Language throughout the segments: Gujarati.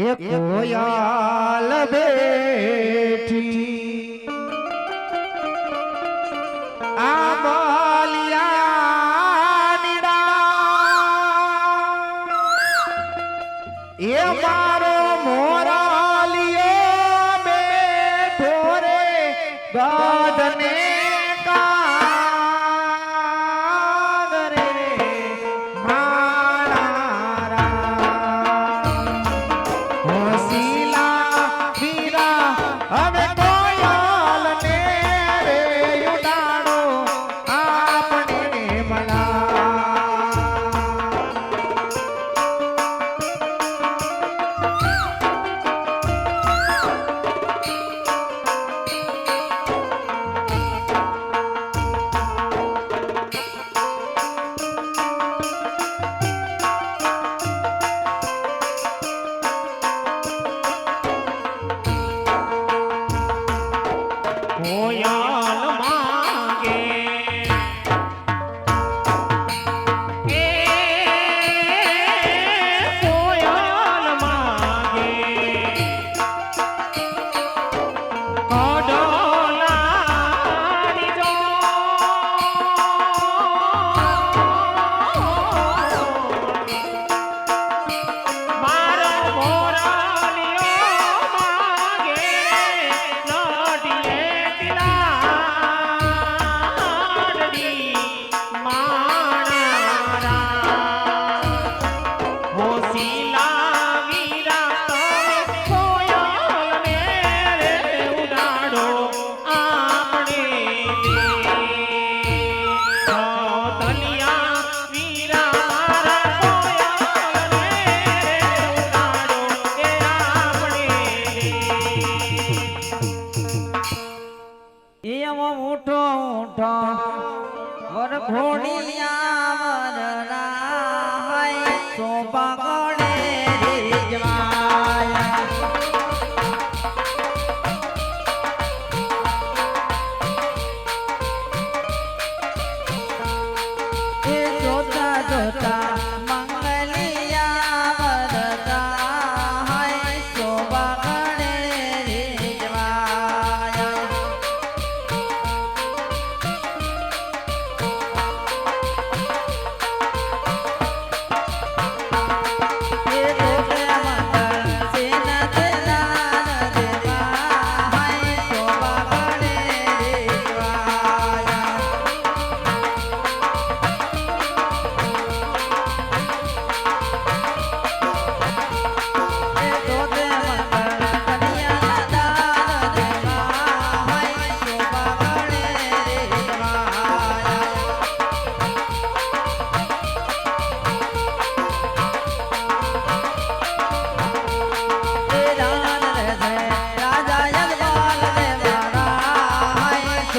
એ કોયાલ બેઠી Amém. વર ઘોડિયા વર રાય સોબા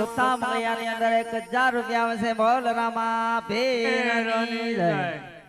ચોથા અંદર એક હજાર રૂપિયા આવશે. બોલ રામા ભેરની જય.